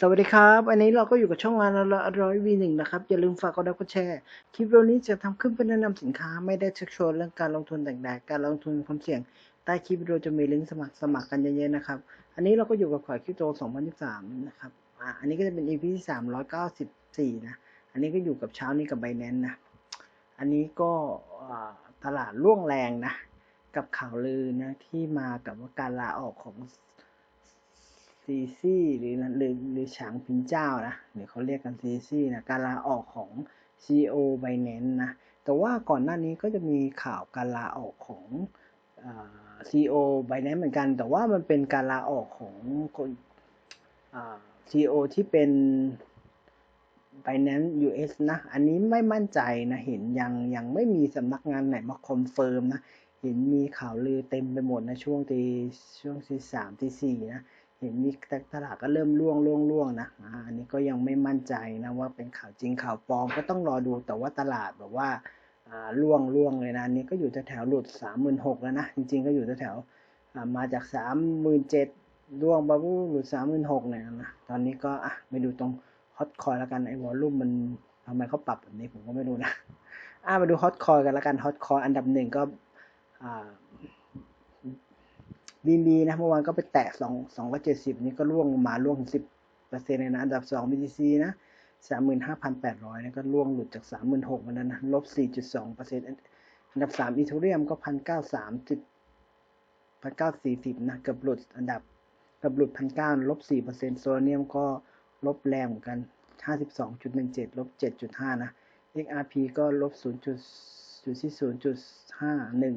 สวัสดีครับ อันนี้เราก็อยู่กับช่องงานละร้อยวีหนึ่งนะครับ อย่าลืมฝากกดไลค์กดแชร์ คลิปวิดีโอนี้จะทำขึ้นเพื่อแนะนำสินค้าไม่ได้ชักชวนเรื่องการลงทุนแต่งแดกการลงทุนความเสี่ยง ใต้คลิปวิดีโอจะมีลิงก์สมัครสมัครกันเยอะๆนะครับ อันนี้เราก็อยู่กับขอยคริปโต2023 นะครับ อ่า อันนี้ก็จะเป็น EP ที่394 นะ อันนี้ก็อยู่กับเช้านี้กับ b บ n a n c e นะ อันนี้ก็ตลาดร่วงแรงนะ กับข่าวลือนะที่มากับว่าการลาออกของ ซีซี่หรือหรือหรือฉางพินเจ้านะเดี๋ยวเขาเรียกกันซีซี่นะการลาออกของ CEO b i n a n c e นะแต่ว่าก่อนหน้านี้ก็จะมีข่าวการลาออกของซีโอ b i n a n c e เหมือนกัน แต่ว่ามันเป็นการลาออกของคนซีโอที่เป็น Binance US นะอันนี้ไม่มั่นใจนะเห็นยังยังไม่มีสำนักงานไหนมาคอนเฟิร์มนะเห็นมีข่าวลือเต็มไปหมดนะช่วงตีช่วงที่สามที่สี่นะ เห็นมีตลาดก็เริ่มล่วงล่วงล่วงนะอันนี้ก็ยังไม่มั่นใจนะว่าเป็นข่าวจริงข่าวปลอมก็ต้องรอดูแต่ว่าตลาดแบบว่าอ่าล่วงล่วงเลยนะอันนี้ก็อยู่แถวหลุดสามหมื่นหกแล้วนะจริงๆก็อยู่แถวมาจากสามหมื่นเจ็ดล่วงบาบูหลุดสามหมื่นหกเนี่ยนะตอนนี้ก็อะไปดูตรงฮอตคอยแล้วกันไอ้วอลลุ่มมันทำไมเขาปรับแบบนี้ผมก็ไม่รู้นะอ่ามาดูฮอตคอยกันแล้วกันฮอตคอยอันดับหนึ่งก็อ่า บีบีนะเมื่อวานก็ไปแตะสองสองร้อยเจ็ดสิบนี่ก็ร่วงมาร่วงสิบเปอร์เซ็นต์เลยนะ อันดับสอง BTC นะสามหมื่นห้าพันแปดร้อยนะก็ร่วงหลุดจากสามหมื่นหกมาแล้วนะลบสี่จุดสองเปอร์เซ็นต์อันดับสามอีทูเรียมก็พันเก้าสามสิบพันเก้าสี่สิบนะเกือบหลุดอันดับเกือบหลุดพันเก้าลบสี่เปอร์เซ็นต์โซลเนียมก็ลบแรงเหมือนกันห้าสิบสองจุดหนึ่งเจ็ดลบเจ็ดจุดห้านะ XRP ก็ลบศูนย์จุดจุดที่ศูนย์จุดห้าหนึ่ง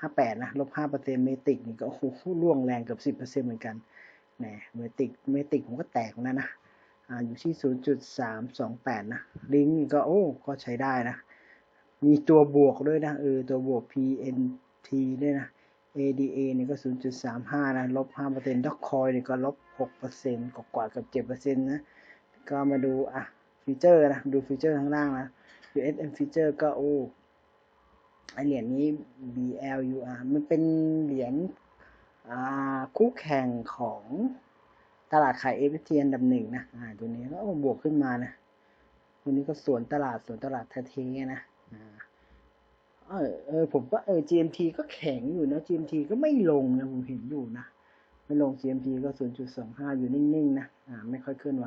ห้าแปดนะลบห้าเปอร์เซ็นต์เมติกนี่ก็โอ้โหร่วงแรงเกือบสิบเปอร์เซ็นต์เหมือนกันแหมเมติกเมติกผมก็แตกนะนะอ่าอยู่ที่ศูนย์จุดสามสองแปดนะ ลิงนี่ก็โอ้ก็ใช้ได้นะ มีตัวบวกด้วยนะเออตัวบวก PNT ด้วยนะ ADA นี่ก็ศูนย์จุดสามห้านะลบห้าเปอร์เซ็นต์ด็อกคอยนี่ก็ลบหกเปอร์เซ็นต์กว่ากับเจ็ดเปอร์เซ็นต์นะก็มาดูอะฟีเจอร์นะ ดูฟีเจอร์ข้างล่างนะ USM ฟีเจอร์ก็โอ้ ไอเหรียญนี้ BLUR มันเป็นเหรียญคู่แข่งของตลาดขาย FT อันดับหนึ่งนะอ่าตัวนี้ก็บวกขึ้นมานะตัวนี้ก็สวนตลาดสวนตลาดแท้ๆนะอ่าเออเออผมว่าเออ GMT ก็แข็งอยู่นะ GMT ก็ไม่ลงนะผมเห็นอยู่นะไม่ลง GMT ก็ 0.25 อยู่นิ่งๆนะอ่าไม่ค่อยเคลื่อนไหว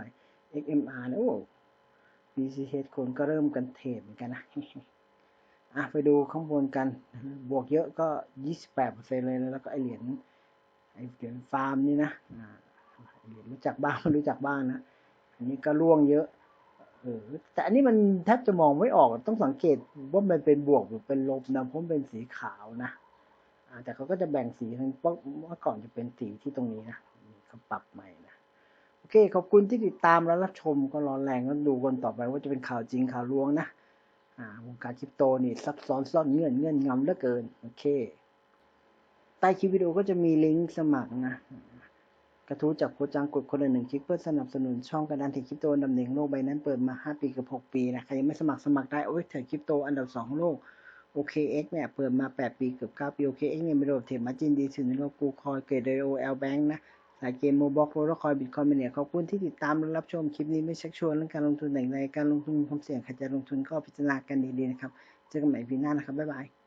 XMR นะโอ้ BCH คนก็เริ่มกันเทรดเหมือนกันนะ อะไปดูข้างบนกัน บวกเยอะก็28%เลยนะแล้วก็ไอเหรียญไอเหรียญฟาร์มนี่นะเหรียญรู้จักบ้างไม่รู้จักบ้างนะอันนี้ก็ร่วงเยอะเออแต่อันนี้มันแทบจะมองไม่ออกต้องสังเกตว่ามันเป็นบวกหรือเป็นลบนะเพราะมันเป็นสีขาวนะแต่เขาก็จะแบ่งสีทั้งเพราะเมื่อก่อนจะเป็นสีที่ตรงนี้นะเขาปรับใหม่นะโอเคขอบคุณที่ติดตามและรับชมก็ร้อนแรงก็ดูกันต่อไปว่าจะเป็นข่าวจริงข่าวลวงนะ วงการคริปโตนี่ซับซ้อนซ่อนเงื่อนเงื่อนงำเหลือเกิน โอเค ใต้คลิปวิดีโอก็จะมีลิงก์สมัครนะ กระทู้จากโคจังกดคนละหนึ่งคลิกเพื่อสนับสนุนช่องกระดานเทรดคริปโตอันดับหนึ่งโลกใบนั้นเปิดมา 5 ปีกับ 6 ปีนะใครยังไม่สมัครสมัครได้โอ้ยเทรดคริปโตอันดับ2โลก OKX เนี่ยเปิดมา 8 ปีเกือบ 9 ปี OKX เนี่ยเป็นระบบเทรดมาจินดีสุดในโลกกูคอยเกรดเดโอเอลแบงค์นะ สายเกมโมบ็อกโรลคอยบิตคอยเมเนียขอบคุณที่ติดตามและรับชมคลิปนี้ไม่ชักชวนเรื่องการลงทุนแต่งใดการลงทุนความเสี่ยงใครจะลงทุนก็พิจารณากันดีๆนะครับ เจอกันใหม่พีหน้านะครับ บ๊ายบาย